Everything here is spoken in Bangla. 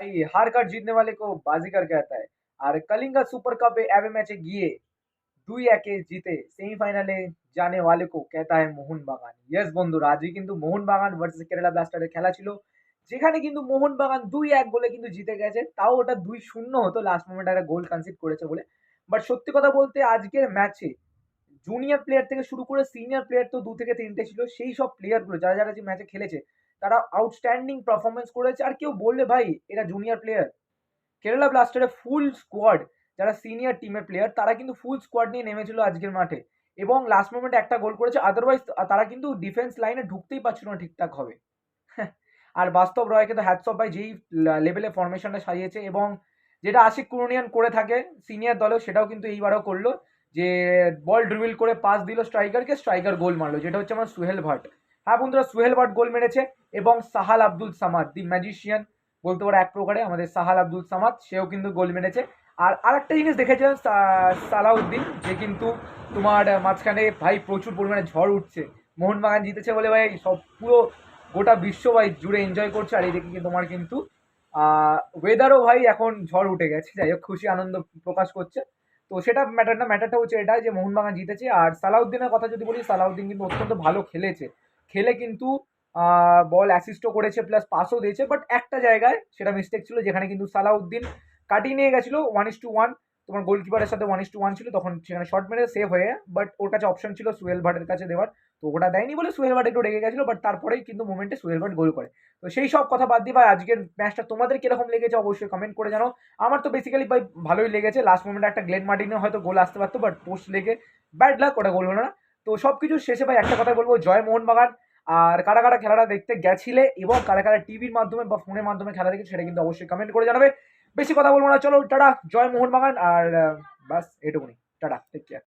भाई हार कर जीतने वाले को बाजीगर कहता है আর কলিঙ্গা সুপার কাপে অ্যাবে ম্যাচে গিয়ে দুই একে জিতে সেমিফাইনালে জানে ওয়ালে কো কেতা হয় মোহনবাগান ইয়েস বন্ধুরা আজই কিন্তু মোহনবাগান ভার্সেস কেরালা ব্লাস্টারের খেলা ছিল যেখানে কিন্তু মোহনবাগান দুই এক গোলে কিন্তু জিতে গেছে তাও ওটা দুই শূন্য হতো লাস্ট মোমেন্টে একটা গোল কনসিড করেছে বলে বাট সত্যি কথা বলতে আজকের ম্যাচে জুনিয়র প্লেয়ার থেকে শুরু করে সিনিয়র প্লেয়ার তো দু থেকে তিনটে ছিল সেই সব প্লেয়ারগুলো যারা যারা যে ম্যাচে খেলেছে তারা আউটস্ট্যান্ডিং পারফরমেন্স করেছে। আর কেউ বললে, ভাই, এরা জুনিয়র প্লেয়ার কেরালা ব্লাস্টারের ফুল স্কোয়াড যারা সিনিয়র টিমের প্লেয়ার তারা কিন্তু ফুল স্কোয়াড নিয়ে নেমেছিল আজকের মাঠে। এবং লাস্ট মোমেন্টে একটা গোল করেছে। আদারওয়াইজ তারা কিন্তু ডিফেন্স লাইনে ঢুকতেই পারছিল না ঠিকঠাক হবে আর বাস্তব রয়কে তো হ্যাটসঅপ ভাই যেই লেভেলে ফরমেশনটা সাজিয়েছে এবং যেটা আশিক কুরুনিয়ান করে থাকে সিনিয়র দলেও, সেটাও কিন্তু এইবারও করল। যে বল ড্রিবিল করে পাস দিল স্ট্রাইকারকে স্ট্রাইকার গোল মারলো, যেটা হচ্ছে আমার সুহেল ভাট। হ্যাঁ বন্ধুরা, সুহেল ভাট গোল মেরেছে এবং সাহাল আব্দুল সামাদ দি ম্যাজিশিয়ান বলতে পারো এক প্রকারে আমাদের সাহাল আব্দুল সামাদ, সেও কিন্তু গোল মেরেছে। আর আরেকটা জিনিস দেখেছিলাম সালাউদ্দিন, যে কিন্তু তোমার মাঝখানে ভাই প্রচুর পরিমাণে ঝড় উঠছে। মোহনবাগান জিতেছে বলে ভাই সব পুরো গোটা বিশ্ব ভাই জুড়ে এনজয় করছে, আর কিন্তু তোমার কিন্তু ওয়েদারও ভাই এখন ঝড় উঠে গেছে, যাই হোক খুশি আনন্দ প্রকাশ করছে। তো সেটা ম্যাটার না ম্যাটারটা হচ্ছে এটা যে মোহনবাগান জিতেছে, আর সালাউদ্দিনের কথা যদি বলি, সালাউদ্দিন কিন্তু অত্যন্ত ভালো খেলেছে। খেলে কিন্তু বল অ্যাসিস্টও করেছে প্লাস পাসও দিয়েছে বাট একটা জায়গায় সেটা মিস্টেক ছিল, যেখানে কিন্তু সালাউদ্দিন কাটিয়ে নিয়ে গেছিল ওয়ান ইস টু ওয়ান তোমার গোলকিপারের সাথে ওয়ান ইস টু ওয়ান ছিল, তখন সেখানে শর্ট মেরে সেভ হয়ে বাট ওর কাছে অপশন ছিল সুহেল ভাটের কাছে দেওয়ার, তো ওটা দেয়নি বলে সুহেল ভাট একটু রেগে গেছিল বাট তারপরেই কিন্তু মোমেন্টে সুহেল ভাট গোল করে। তো সেই সব কথা বাদ দিয়ে ভাই, আজকের ম্যাচটা তোমাদের কীরকম লেগেছে অবশ্যই কমেন্ট করে জানো আমার তো বেসিক্যালি ভাই ভালোই লেগেছে লাস্ট মোমেন্টে একটা গ্লেন মার্টিনে হয়তো গোল আসতে পারতো বাট পোস্ট লেগে ব্যাড লাক ওটা গোল হলো না। তো সব কিছু শেষে ভাই একটা কথা বলব, জয় মোহনবাগান। আর কারা কারা খেলাটা দেখতে গেছিলে এবং কারা কারা টিভির মাধ্যমে বা ফোনের মাধ্যমে খেলা দেখে সেটা কিন্তু অবশ্যই কমেন্ট করে জানাবে। বেশি কথা বলব না, চলো, টাটা, জয় মোহনবাগান, আর বাস এটুকুনি টাটা টেক কেয়ার